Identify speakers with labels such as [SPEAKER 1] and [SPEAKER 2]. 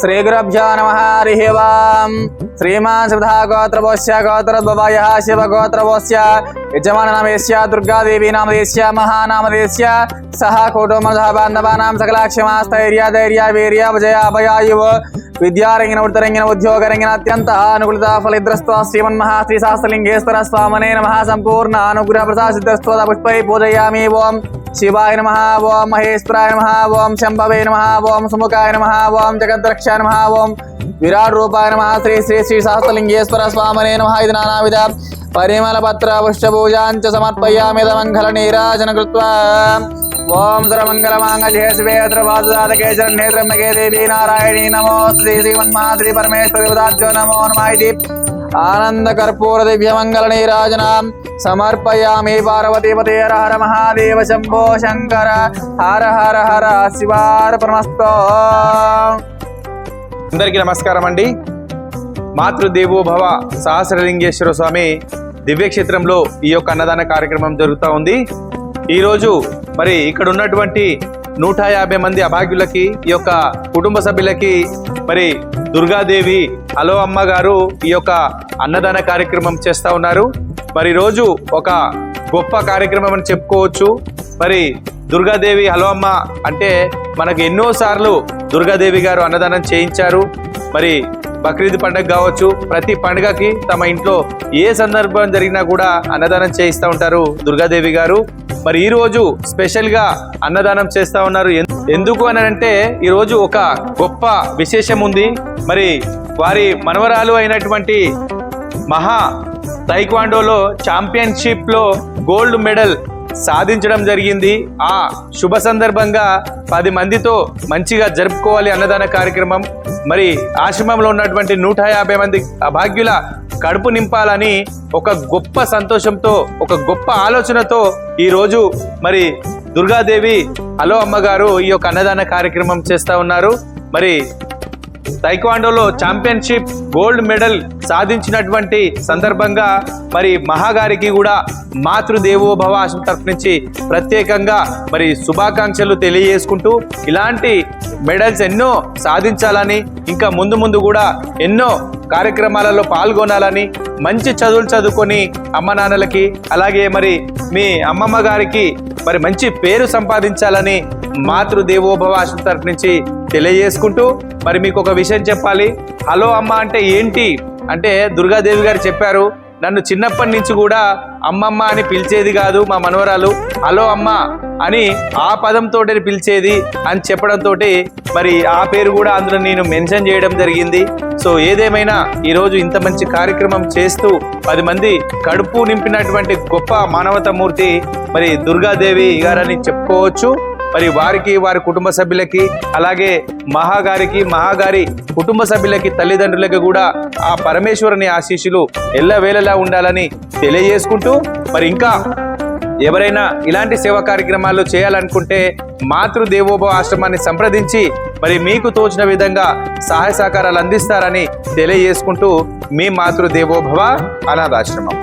[SPEAKER 1] శ్రీగురభ్యో నమ హరి ఓం శ్రీమాన్ శ్రద్ధా గోత్రవోస్య గోత్రద్భవయ శివగోత్రవోస్య యజమాననామేస్య దుర్గాదేవి నామదేస్య మహానామదేస్య సహ కుటుంబ బాంధవానాం సకలాక్షమాస్థైర్య ధైర్య వీర్య విజయ అభయాయువ విద్యారంగిన ఉత్తరంగిన ఉద్యోగరంగిన అత్యంత అనుకూలత ఫలిద్రస్వ శ్రీమన్మహా శ్రీ శాస్త్రలింగేశ్వర స్వామనే నమ సంపూర్ణ అనుగ్రహ ప్రసాదిద్రస్వ పుష్పై పూజయామి ఓం శివాయ నమ ఓం మహేశ్వరాయ నమ ఓం శంభవే నమ ఓం సుముఖాయ నమ ఓం జగద్రక్ష నమ ఓం విరాట్ రూపాయ నమ శ్రీ శ్రీ శ్రీ సహస్రలింగేశ్వర స్వామనే నమ ఇది నానావిధ. పరిమళ పత్ర పుష్పూజాంచ సమర్పయామిద మంగళ నీరాజన కృత్వా. ఓం సర్వమంగళమాంగళ్యే మాంగళ్యే శివే ద్రవాదుదాతకే జన్నేత్రమ్మకే దేవి నారాయణీ నమో శ్రీమన్మా శ్రీ పరమేశ్వర దేవతాభ్యో నమో నమాయి ఆనంద కర్పూర దివ్య మంగళ నీరాజనాం సమర్పయామి పార్వతీపతే హర హర మహాదేవ శంభో శంకర హర హర హర శివార్పణమస్తో
[SPEAKER 2] అందరికీ నమస్కారం అండి మాతృదేవోభవ సహస్రలింగేశ్వర స్వామి దివ్యక్షేత్రంలో ఈ యొక్క అన్నదాన కార్యక్రమం జరుగుతూ ఉంది. ఈరోజు మరి ఇక్కడ ఉన్నటువంటి నూట యాభై మంది అభాగ్యులకి ఈ యొక్క కుటుంబ సభ్యులకి మరి దుర్గాదేవి అలో అమ్మ గారు ఈ యొక్క అన్నదాన కార్యక్రమం చేస్తూ ఉన్నారు. మరి రోజు ఒక గొప్ప కార్యక్రమం అని చెప్పుకోవచ్చు. మరి దుర్గాదేవి హలో అమ్మ అంటే మనకు ఎన్నోసార్లు దుర్గాదేవి గారు అన్నదానం చేయించారు. మరి బక్రీద్ పండుగ కావచ్చు ప్రతి పండుగకి తమ ఇంట్లో ఏ సందర్భం జరిగినా కూడా అన్నదానం చేయిస్తూ ఉంటారు దుర్గాదేవి గారు. మరి ఈ రోజు స్పెషల్గా అన్నదానం చేస్తా ఉన్నారు. ఎందుకు అని అంటే ఈ రోజు ఒక గొప్ప విశేషం ఉంది. మరి వారి మనవరాలు అయినటువంటి మహా తైక్వాండోలో ఛాంపియన్షిప్లో గోల్డ్ మెడల్ సాధించడం జరిగింది. ఆ శుభ సందర్భంగా పది మందితో మంచిగా జరుపుకోవాలి అన్నదాన కార్యక్రమం. మరి ఆశ్రమంలో ఉన్నటువంటి నూట యాభై మంది అభాగ్యుల కడుపు నింపాలని ఒక గొప్ప సంతోషంతో ఒక గొప్ప ఆలోచనతో ఈరోజు మరి దుర్గాదేవి హలో అమ్మగారు ఈ యొక్క అన్నదాన కార్యక్రమం చేస్తూ ఉన్నారు. మరి తైక్వాండోలో ఛాంపియన్షిప్ గోల్డ్ మెడల్ సాధించినటువంటి సందర్భంగా మరి మహాగారికి కూడా మాతృదేవోభవ ఆశ్రమం తరఫు నుంచి ప్రత్యేకంగా మరి శుభాకాంక్షలు తెలియజేసుకుంటూ ఇలాంటి మెడల్స్ ఎన్నో సాధించాలని ఇంకా ముందు ముందు కూడా ఎన్నో కార్యక్రమాలలో పాల్గొనాలని మంచి చదువులు చదువుకొని అమ్మ నాన్నలకి అలాగే మరి మీ అమ్మమ్మ గారికి మరి మంచి పేరు సంపాదించాలని మాతృదేవోభవ ఆశ్రమం తరఫు నుంచి తెలియజేసుకుంటూ మరి మీకు ఒక విషయం చెప్పాలి. హలో అమ్మ అంటే ఏంటి? అంటే దుర్గాదేవి గారు చెప్పారు నన్ను చిన్నప్పటి నుంచి కూడా అమ్మమ్మ అని పిలిచేది కాదు మా మనవరాలు. హలో అమ్మ అని ఆ పదంతో పిలిచేది అని చెప్పడంతో మరి ఆ పేరు కూడా అందులో నేను మెన్షన్ చేయడం జరిగింది. సో ఏదేమైనా ఈరోజు ఇంత మంచి కార్యక్రమం చేస్తూ పది మంది కడుపు నింపినటువంటి గొప్ప మానవత మూర్తి మరి దుర్గాదేవి గారని చెప్పుకోవచ్చు. మరి వారికి వారి కుటుంబ సభ్యులకి అలాగే మహాగారికి మహాగారి కుటుంబ సభ్యులకి తల్లిదండ్రులకి కూడా ఆ పరమేశ్వరుని ఆశీస్సులు ఎల్లవేళలా ఉండాలని తెలియజేసుకుంటూ మరి ఇంకా ఎవరైనా ఇలాంటి సేవా కార్యక్రమాలు చేయాలనుకుంటే మాతృదేవోభవ ఆశ్రమాన్ని సంప్రదించి మరి మీకు తోచిన విధంగా సహాయ సహకారాలు అందిస్తారని తెలియజేసుకుంటూ మీ మాతృదేవోభవ అనాథాశ్రమం.